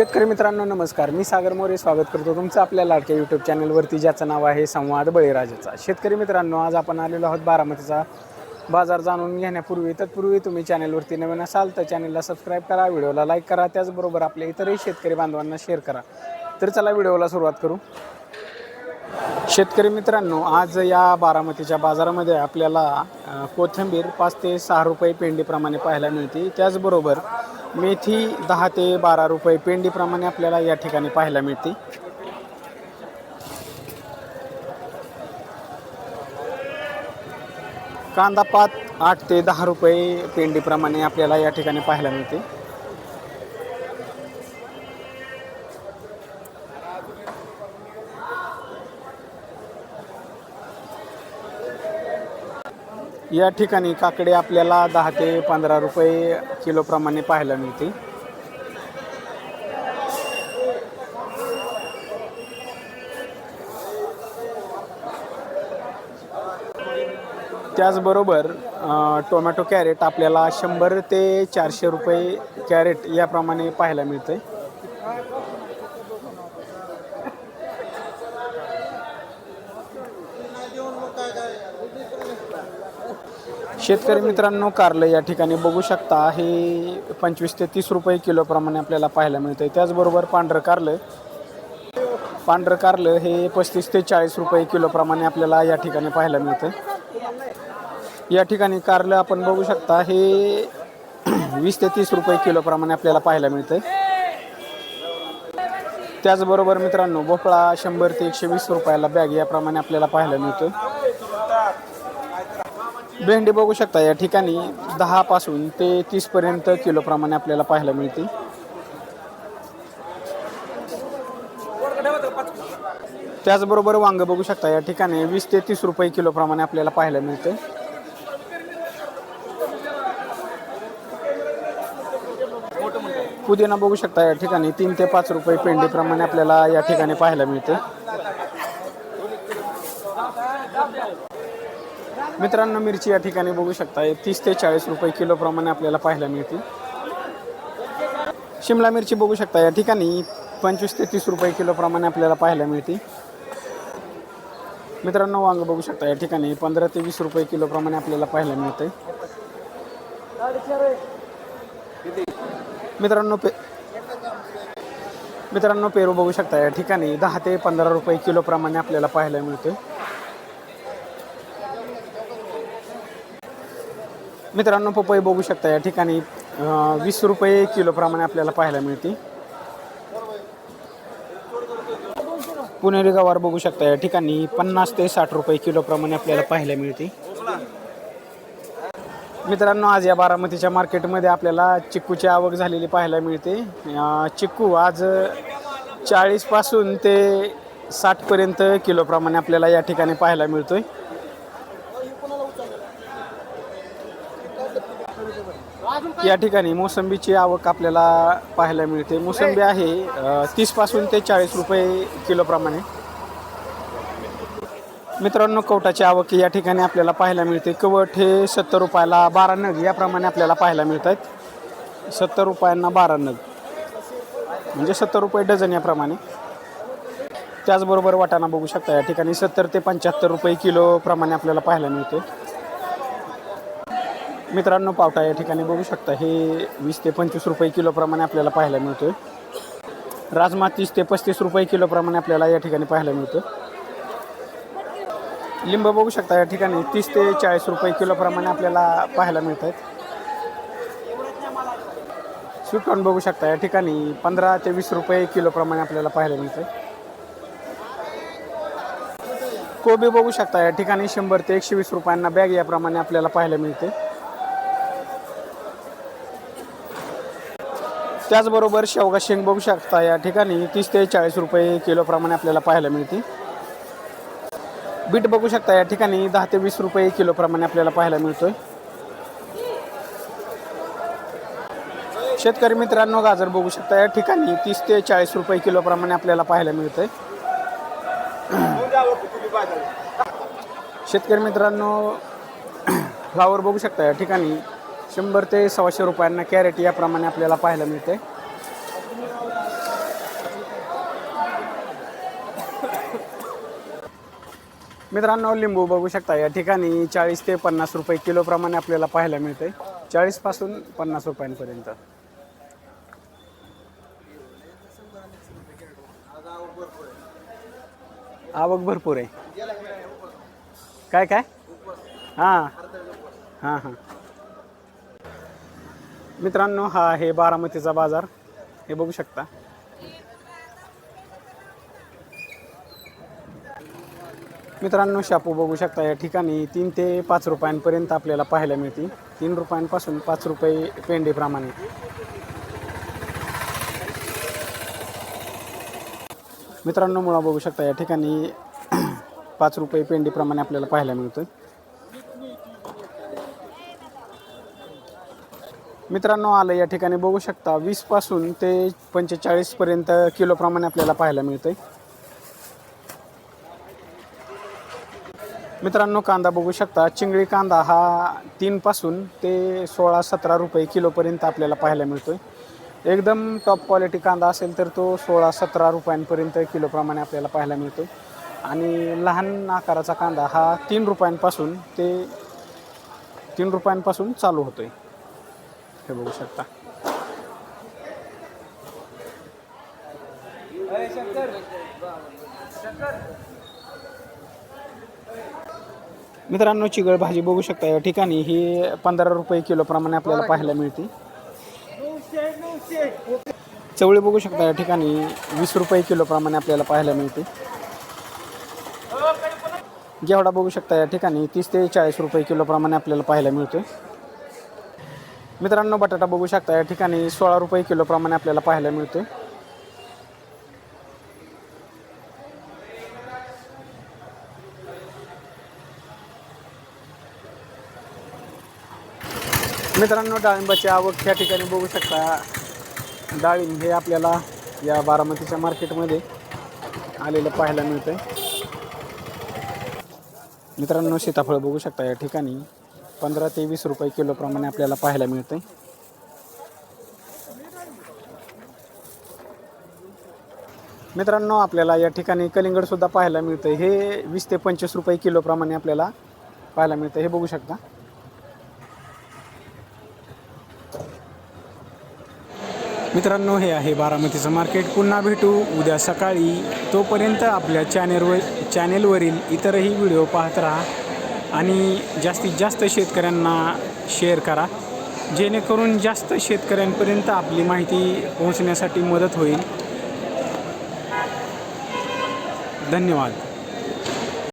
शेतकरी मित्रांनो नमस्कार. मी सागर मोरे स्वागत करतो तुमचं आपल्या लाडक्या यूट्यूब चॅनलवरती ज्याचं नाव आहे संवाद बळीराजाचा. शेतकरी मित्रांनो आज आपण आलेलो आहोत बारामतीचा. बाजार जाणून घेण्यापूर्वी तत्पूर्वी तुम्ही चॅनलवरती नवीन असाल तर चॅनलला सबस्क्राईब करा व्हिडिओला लाईक करा त्याचबरोबर आपल्या इतरही शेतकरी बांधवांना शेअर करा. तर चला व्हिडिओला सुरुवात करू. शेतकरी मित्रांनो आज या बारामतीच्या बाजारामध्ये आपल्याला कोथिंबीर पाच ते सहा रुपये पेंडीप्रमाणे पाहायला मिळते. त्याचबरोबर मेथी दहा ते बारा रुपये पेंडीप्रमाणे आपल्याला या ठिकाणी पाहायला मिळते. कांदा पात आठ ते दहा रुपये पेंडीप्रमाणे आपल्याला या ठिकाणी पाहायला मिळते. या ठिकाणी काकडे आपल्याला दहा ते पंधरा रुपये किलोप्रमाणे पाहायला मिळते. त्याचबरोबर टोमॅटो कॅरेट आपल्याला शंभर ते चारशे रुपये कॅरेट याप्रमाणे पाहायला मिळते शेतकरी मित्रांनो कारलं या ठिकाणी बघू शकता. हे पंचवीस ते तीस रुपये किलोप्रमाणे आपल्याला पाहायला मिळतं त्याचबरोबर पांढरं कारलं. पांढरं कारलं हे पस्तीस ते चाळीस रुपये किलोप्रमाणे आपल्याला या ठिकाणी पाहायला मिळतं या ठिकाणी कारलं आपण बघू शकता. हे वीस ते तीस रुपये किलोप्रमाणे आपल्याला पाहायला मिळतं त्याचबरोबर मित्रांनो भोपळा शंभर ते एकशे वीस रुपयाला बॅग याप्रमाणे आपल्याला पाहायला मिळतं भेंडी बघू शकता या ठिकाणी दहापासून ते तीसपर्यंत किलोप्रमाणे आपल्याला पाहायला मिळते त्याचबरोबर वांग बघू शकता या ठिकाणी वीस ते तीस रुपये किलोप्रमाणे आपल्याला पाहायला मिळते. पुदिना बघू शकता या ठिकाणी तीन ते पाच रुपये पेंडीप्रमाणे आपल्याला या ठिकाणी पाहायला मिळते. मित्रांनो मिरची या ठिकाणी बघू शकता. तीस ते चाळीस रुपये किलोप्रमाणे आपल्याला पाहायला मिळते शिमला मिरची बघू शकता. या ठिकाणी पंचवीस ते तीस रुपये किलोप्रमाणे आपल्याला पाहायला मिळते मित्रांनो वांग बघू शकता. या ठिकाणी पंधरा ते वीस रुपये किलोप्रमाणे आपल्याला पाहायला मिळते मित्रांनो पे मित्रांनो पेरू बघू शकता. या ठिकाणी दहा ते पंधरा रुपये किलोप्रमाणे आपल्याला पाहायला मिळते मित्रांनो पपई बघू शकता या ठिकाणी वीस रुपये किलोप्रमाणे आपल्याला पाहायला मिळते. पुणेरी गवार बघू शकता या ठिकाणी पन्नास ते साठ रुपये किलोप्रमाणे आपल्याला पाहायला मिळते. मित्रांनो आज या बारामतीच्या मार्केटमध्ये आपल्याला चिक्कूची आवक झालेली पाहायला मिळते. चिक्कू आज चाळीसपासून ते साठपर्यंत किलोप्रमाणे आपल्याला या ठिकाणी पाहायला मिळतोय. या ठिकाणी मोसंबीची आवक आपल्याला पाहायला मिळते. मोसंबी आहे तीसपासून ते चाळीस रुपये किलोप्रमाणे मित्रांनो कवटाची आवक या ठिकाणी आपल्याला पाहायला मिळते. कवट हे सत्तर रुपयाला बारा नग याप्रमाणे आपल्याला पाहायला मिळत आहेत सत्तर रुपयांना बारा नग. म्हणजे सत्तर रुपये डझन याप्रमाणे. त्याचबरोबर वाटाणा बघू शकता या ठिकाणी सत्तर ते पंच्याहत्तर रुपये किलोप्रमाणे आपल्याला पाहायला मिळते. मित्रांनो पावटा या ठिकाणी बघू शकता हे वीस ते पंचवीस रुपये किलोप्रमाणे आपल्याला पाहायला मिळतोय. राजमा तीस ते पस्तीस रुपये किलोप्रमाणे आपल्याला या ठिकाणी पाहायला मिळतं लिंब बघू शकता या ठिकाणी तीस ते चाळीस रुपये किलोप्रमाणे आपल्याला पाहायला मिळत आहेत स्वीटकॉर्न बघू शकता या ठिकाणी पंधरा ते वीस रुपये किलोप्रमाणे आपल्याला पाहायला मिळतं कोबी बघू शकता या ठिकाणी शंभर ते एकशे वीस रुपयांना बॅग याप्रमाणे आपल्याला पाहायला मिळते त्याचबरोबर शेवगा शेंग बघू शकता या ठिकाणी तीस ते चाळीस रुपये किलोप्रमाणे आपल्याला पाहायला मिळते बीट बघू शकता या ठिकाणी दहा ते वीस रुपये किलोप्रमाणे आपल्याला पाहायला मिळतोय. शेतकरी मित्रांनो गाजर बघू शकता या ठिकाणी तीस ते चाळीस रुपये किलोप्रमाणे आपल्याला पाहायला मिळतंय. शेतकरी मित्रांनो फ्लावर बघू शकता या ठिकाणी शंभर ते सव्वाशे रुपयांना कॅरेट याप्रमाणे आपल्याला पाहायला मिळते. मित्रांनो लिंबू बघू शकता या ठिकाणी चाळीस ते पन्नास रुपये किलोप्रमाणे आपल्याला पाहायला मिळते. चाळीसपासून पन्नास रुपयांपर्यंत. आवक भरपूर आहे. काय काय? हां. हां हां. मित्रांनो हा आहे बारामतीचा बाजार. हे बघू शकता. मित्रांनो शापू बघू शकता या ठिकाणी तीन ते पाच रुपयांपर्यंत आपल्याला पाहायला मिळतील. तीन रुपयांपासून पाच रुपये पेंडीप्रमाणे मित्रांनो मुळा बघू शकता या ठिकाणी पाच रुपये पेंडीप्रमाणे आपल्याला पाहायला मिळतं मित्रांनो आलं या ठिकाणी बघू शकता वीसपासून ते पंचेचाळीसपर्यंत किलोप्रमाणे आपल्याला पाहायला मिळतं मित्रांनो कांदा बघू शकता चिंगळी कांदा हा तीनपासून ते सोळा सतरा रुपये किलोपर्यंत आपल्याला पाहायला मिळतो आहे एकदम टॉप क्वालिटी कांदा असेल तर तो सोळा सतरा रुपयांपर्यंत किलोप्रमाणे आपल्याला पाहायला मिळतो आणि लहान आकाराचा कांदा हा तीन रुपयांपासून ते तीन रुपयांपासून चालू होतो आहे हे बघू शकता. मित्रांनो चिगळ भाजी बघू शकता या ठिकाणी. ही पंधरा रुपये किलोप्रमाणे आपल्याला पाहायला मिळते. चवळी बघू शकता या ठिकाणी. वीस रुपये किलोप्रमाणे आपल्याला पाहायला मिळते. घेवडा बघू शकता या ठिकाणी तीस ते चाळीस रुपये किलोप्रमाणे आपल्याला पाहायला मिळतोय. मित्रांनो बटाटा बघू शकता या ठिकाणी सोळा रुपये किलोप्रमाणे आपल्याला पाहायला मिळतोय. मित्रांनो डाळिंबाची आवक या ठिकाणी बघू शकता. डाळिंब हे आपल्याला या बारामतीच्या मार्केटमध्ये आलेलं पाहायला मिळतं मित्रांनो सीताफळ बघू शकता या ठिकाणी पंधरा ते वीस रुपये किलोप्रमाणे आपल्याला पाहायला मिळतंय. मित्रांनो आपल्याला या ठिकाणी कलिंगडसुद्धा पाहायला मिळतं हे वीस ते पंचवीस रुपये किलोप्रमाणे आपल्याला पाहायला मिळतं हे बघू शकता. मित्रांनो हे आहे बारामतीचं मार्केट. पुन्हा भेटू उद्या सकाळी. तोपर्यंत आपल्या चॅनेलवर चॅनेलवरील इतरही व्हिडिओ पाहत राहा. आणि जास्तीत जास्त शेतकऱ्यांना शेअर करा. जेणेकरून जास्त शेतकऱ्यांपर्यंत आपली माहिती पोहोचण्यासाठी मदत होईल. धन्यवाद.